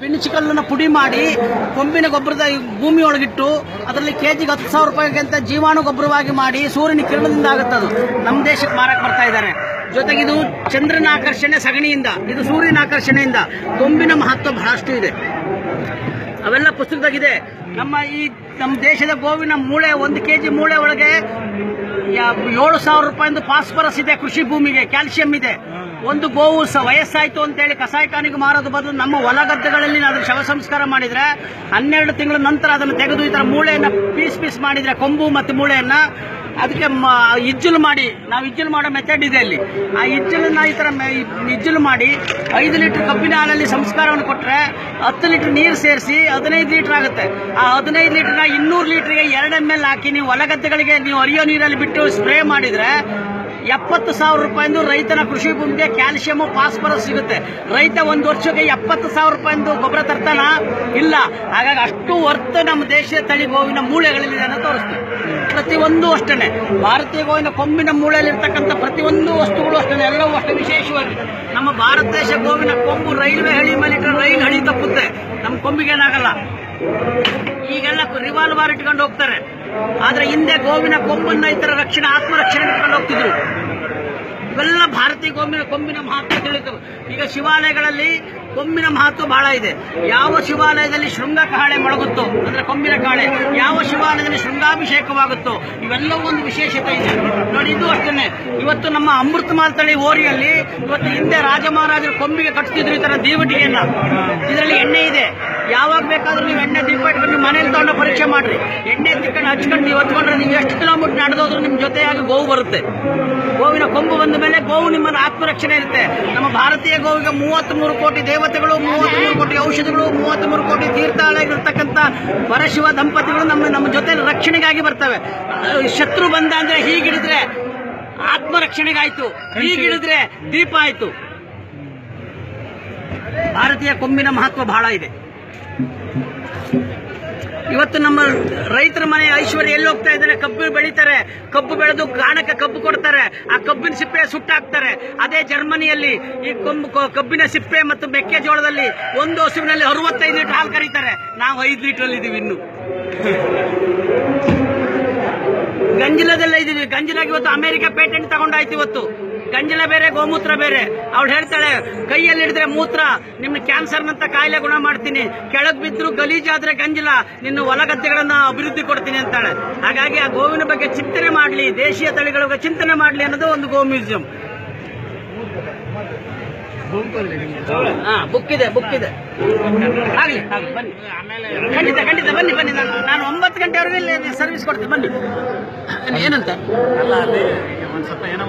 ಬೆಣ್ಣಿಚಿಕಲ್ಲನ್ನ ಪುಡಿ ಮಾಡಿ, ಕೊಂಬಿನ ಗೊಬ್ಬರದ ಭೂಮಿ ಒಳಗಿಟ್ಟು ಅದರಲ್ಲಿ ಕೆಜಿಗೆ ಹತ್ತು ಸಾವಿರ ರೂಪಾಯಿಗಿಂತ ಜೀವಾಣು ಗೊಬ್ಬರವಾಗಿ ಮಾಡಿ ಸೂರ್ಯನ ಕಿರಣದಿಂದ ಆಗುತ್ತೆ ಅದು. ನಮ್ಮ ದೇಶಕ್ಕೆ ಮಾರಕ್ಕೆ ಬರ್ತಾ ಇದ್ದಾರೆ. ಜೊತೆಗೆ ಇದು ಚಂದ್ರನ ಆಕರ್ಷಣೆ ಸಗಣಿಯಿಂದ, ಇದು ಸೂರ್ಯನ ಆಕರ್ಷಣೆಯಿಂದ ಕೊಂಬಿನ ಮಹತ್ವ ಬಹಳಷ್ಟು ಇದೆ. ಅವೆಲ್ಲ ಪುಸ್ತಕದಾಗಿದೆ. ನಮ್ಮ ಈ, ನಮ್ಮ ದೇಶದ ಗೋವಿನ ಮೂಳೆ, ಒಂದು ಕೆ ಜಿ ಮೂಳೆ ಒಳಗೆ ಏಳು ಸಾವಿರ ರೂಪಾಯಿಂದ ಫಾಸ್ಫರಸ್ ಇದೆ ಕೃಷಿ ಭೂಮಿಗೆ, ಕ್ಯಾಲ್ಸಿಯಂ ಇದೆ. ಒಂದು ಗೋವು ವಯಸ್ಸಾಯ್ತು ಅಂತೇಳಿ ಕಸಾಯಿಖಾನಿಗೆ ಮಾರೋದು ಬದಲು ನಮ್ಮ ಹೊಲ ಗದ್ದೆಗಳಲ್ಲಿ ನಾವು ಶವ ಸಂಸ್ಕಾರ ಮಾಡಿದರೆ ಹನ್ನೆರಡು ತಿಂಗಳ ನಂತರ ಅದನ್ನು ತೆಗೆದು ಈ ಥರ ಮೂಳೆಯನ್ನು ಪೀಸ್ ಪೀಸ್ ಮಾಡಿದ್ರೆ ಕೊಂಬು ಮತ್ತು ಮೂಳೆಯನ್ನ ಅದಕ್ಕೆ ಇಜ್ಜಲು ಮಾಡಿ, ನಾವು ಇಜ್ಜಲು ಮಾಡೋ ಮೆಥಡ್ ಇದೆ ಅಲ್ಲಿ. ಆ ಇಜ್ಜಲನ್ನ ಈ ಥರ ಇಜ್ಜಲು ಮಾಡಿ ಐದು ಲೀಟರ್ ಕಬ್ಬಿನ ಹಾಲಲ್ಲಿ ಸಂಸ್ಕಾರವನ್ನು ಕೊಟ್ಟರೆ ಹತ್ತು ಲೀಟರ್ ನೀರು ಸೇರಿಸಿ ಹದಿನೈದು ಲೀಟರ್ ಆಗುತ್ತೆ. ಆ ಹದಿನೈದು ಲೀಟರ್ನ ಇನ್ನೂರು ಲೀಟ್ರಿಗೆ ಎರಡು ಎಂ ಎಲ್ ಹಾಕಿ ನೀವು ಹೊಲಗದ್ದೆಗಳಿಗೆ ನೀವು ಹರಿಯೋ ನೀರಲ್ಲಿ ಬಿಟ್ಟು ಸ್ಪ್ರೇ ಮಾಡಿದರೆ ಎಪ್ಪತ್ತು ಸಾವಿರ ರೂಪಾಯಿಂದು ರೈತನ ಕೃಷಿ ಭೂಮಿಗೆ ಕ್ಯಾಲ್ಸಿಯಂ ಫಾಸ್ಫರಸ್ ಸಿಗುತ್ತೆ. ರೈತ ಒಂದು ವರ್ಷಕ್ಕೆ ಎಪ್ಪತ್ತು ಸಾವಿರ ರೂಪಾಯಿಂದು ಗೊಬ್ಬರ ತರ್ತಾನ? ಇಲ್ಲ. ಹಾಗಾಗಿ ಅಷ್ಟು ವರ್ತ್ ನಮ್ಮ ದೇಶದ ತಳಿ ಗೋವಿನ ಮೂಳೆಗಳಲ್ಲಿ ಅಂತ ತೋರಿಸ್ತೀವಿ ಪ್ರತಿಯೊಂದು ಅಷ್ಟೇ ಭಾರತೀಯ ಗೋವಿನ ಕೊಂಬಿನ ಮೂಳೆಯಲ್ಲಿರ್ತಕ್ಕಂಥ ಪ್ರತಿಯೊಂದು ವಸ್ತುಗಳು ಅಷ್ಟೇ ಎಲ್ಲವೂ ಅಷ್ಟು ವಿಶೇಷವಾಗಿ. ನಮ್ಮ ಭಾರತ ದೇಶ ಗೋವಿನ ಕೊಂಬು ರೈಲ್ವೆ ಹಳಿ ಮೇಲೆ ರೈಲ್ ಹಳಿ ತಪ್ಪುತ್ತೆ. ನಮ್ಮ ಕೊಂಬಿಗೆ ಏನಾಗಲ್ಲ. ಈಗೆಲ್ಲ ರಿವಾಲ್ವರ್ ಇಟ್ಕೊಂಡು ಹೋಗ್ತಾರೆ. ಆದ್ರೆ ಹಿಂದೆ ಗೋವಿನ ಕೊಂಬನ್ನ ಈ ರಕ್ಷಣೆ ಆತ್ಮರಕ್ಷಣೆ ಇಟ್ಕೊಂಡು ಹೋಗ್ತಿದ್ರು. Ahí. ಭಾರತೀಯ ಕೊಂಬಿನ ಕೊಂಬಿನ ಮಹತ್ವ ತಿಳಿತು ಈಗ ಶಿವಾಲಯಗಳಲ್ಲಿ ಕೊಂಬಿನ ಮಹತ್ವ ಬಹಳ ಇದೆ. ಯಾವ ಶಿವಾಲಯದಲ್ಲಿ ಶೃಂಗ ಕಾಳೆ ಮೊಳಗುತ್ತೋ, ಅಂದ್ರೆ ಕೊಂಬಿನ ಕಾಳೆ ಯಾವ ಶಿವಾಲಯದಲ್ಲಿ ಶೃಂಗಾಭಿಷೇಕವಾಗುತ್ತೋ, ಇವೆಲ್ಲವೂ ಒಂದು ವಿಶೇಷತೆ ಇದೆ. ನೋಡಿ, ಇದು ಅಷ್ಟೇ ಇವತ್ತು ನಮ್ಮ ಅಮೃತ ಮಾಲ್ತಳಿ ಓರಿಯಲ್ಲಿ ಇವತ್ತು ಹಿಂದೆ ರಾಜ ಮಹಾರಾಜರು ಕೊಂಬಿಗೆ ಕಟ್ತಿದ್ರು ಈ ತರ ದೀವಟಿಗೆಯನ್ನ ಇದರಲ್ಲಿ ಎಣ್ಣೆ ಇದೆ. ಯಾವಾಗ ಬೇಕಾದ್ರೂ ನೀವು ಎಣ್ಣೆ ಇಟ್ಕೊಂಡು ನೀವು ಮನೇಲಿ ತಗೊಂಡು ಪರೀಕ್ಷೆ ಮಾಡ್ರಿ. ಎಣ್ಣೆ ತಿಕ್ಕೊಂಡು ಹಚ್ಕೊಂಡು ನೀವು ಹೊತ್ಕೊಂಡ್ರೆ ನೀವು ಎಷ್ಟು ಕಿಲೋಮೀಟರ್ ನಡೆದೋದ್ರೂ ನಿಮ್ಮ ಜೊತೆಯಾಗಿ ಗೋವು ಬರುತ್ತೆ. ಗೋವಿನ ಕೊಂಬು ಬಂದ ಮೇಲೆ ಗೋವು ನಿಮ್ಮ ಆತ್ಮರಕ್ಷಣೆ ಇರುತ್ತೆ. ನಮ್ಮ ಭಾರತೀಯ ಗೋವಿಗೆ ಮೂವತ್ತ್ ಮೂರು ಕೋಟಿ ದೇವತೆಗಳು ಮೂವತ್ತ್ ಮೂರು ಕೋಟಿ ಔಷಧಿಗಳು ಮೂವತ್ತ್ ಮೂರು ಕೋಟಿ ತೀರ್ಥಾಳಗಿರ್ತಕ್ಕಂಥ ಪರಶಿವ ದಂಪತಿಗಳು ನಮ್ಮ ನಮ್ಮ ಜೊತೆ ರಕ್ಷಣೆಗಾಗಿ ಬರ್ತವೆ. ಶತ್ರು ಬಂದ ಅಂದ್ರೆ ಹೀಗಿಡಿದ್ರೆ ಆತ್ಮರಕ್ಷಣೆಗಾಯ್ತು. ಹೀಗಿಡಿದ್ರೆ ದೀಪ ಆಯ್ತು. ಭಾರತೀಯ ಕೊಂಬಿನ ಮಹತ್ವ ಬಹಳ ಇದೆ. ಇವತ್ತು ನಮ್ಮ ರೈತರ ಮನೆ ಐಶ್ವರ್ಯ ಎಲ್ಲಿ ಹೋಗ್ತಾ ಇದ್ದಾರೆ? ಕಬ್ಬು ಬೆಳೀತಾರೆ. ಕಬ್ಬು ಬೆಳೆದು ಗಾಣಕ್ಕೆ ಕಬ್ಬು ಕೊಡ್ತಾರೆ. ಆ ಕಬ್ಬಿನ ಸಿಪ್ಪೆ ಸುಟ್ಟಾಕ್ತಾರೆ. ಅದೇ ಜರ್ಮನಿಯಲ್ಲಿ ಈ ಕೊಂಬು ಕಬ್ಬಿನ ಸಿಪ್ಪೆ ಮತ್ತು ಮೆಕ್ಕೆಜೋಳದಲ್ಲಿ ಒಂದು ಹಸುವಿನಲ್ಲಿ ಅರವತ್ತೈದು ಲೀಟರ್ ಹಾಲು ಕರೀತಾರೆ. ನಾವು ಐದು ಲೀಟರ್ ಅಲ್ಲಿ ಇದೀವಿ ಇನ್ನು. ಗಂಜಲದಲ್ಲೇ ಇದ್ದೀವಿ ಗಂಜಿಲಾಗಿ ಇವತ್ತು ಅಮೆರಿಕ ಪೇಟೆಂಟ್ ತಗೊಂಡಾಯ್ತು ಇವತ್ತು. ಗಂಜಿಲ ಬೇರೆ, ಗೋಮೂತ್ರ ಬೇರೆ. ಅವಳು ಹೇಳ್ತಾಳೆ, ಕೈಯಲ್ಲಿ ಹಿಡಿದ್ರೆ ಮೂತ್ರ ನಿಮ್ಮ ಕ್ಯಾನ್ಸರ್ನಂತ ಕಾಯಿಲೆ ಗುಣ ಮಾಡ್ತೀನಿ. ಕೆಳಗೆ ಬಿದ್ರು ಗಲೀಜಾದ್ರೆ ಗಂಜಲ, ನಿನ್ನ ಹೊಲಗದ್ದೆಗಳನ್ನು ಅಭಿವೃದ್ಧಿ ಕೊಡ್ತೀನಿ ಅಂತಾಳೆ. ಹಾಗಾಗಿ ಆ ಗೋವಿನ ಬಗ್ಗೆ ಚಿಂತನೆ ಮಾಡಲಿ, ದೇಶೀಯ ತಳಿಗಳ ಚಿಂತನೆ ಮಾಡಲಿ ಅನ್ನೋದು ಒಂದು ಗೋ ಮ್ಯೂಸಿಯಂ. ಬುಕ್ ಇದೆ ಬುಕ್ ಇದೆ. ಆಗ್ಲಿ ಬನ್ನಿ. ಖಂಡಿತ ಖಂಡಿತ, ಬನ್ನಿ ಬನ್ನಿ. ನಾನು ನಾನು ಒಂಬತ್ತು ಗಂಟೆವರೆಗೂ ಇಲ್ಲಿ ಸರ್ವಿಸ್ ಕೊಡ್ತೀನಿ, ಬನ್ನಿ. ಏನಂತ? ಸ್ವಲ್ಪ ಏನೋ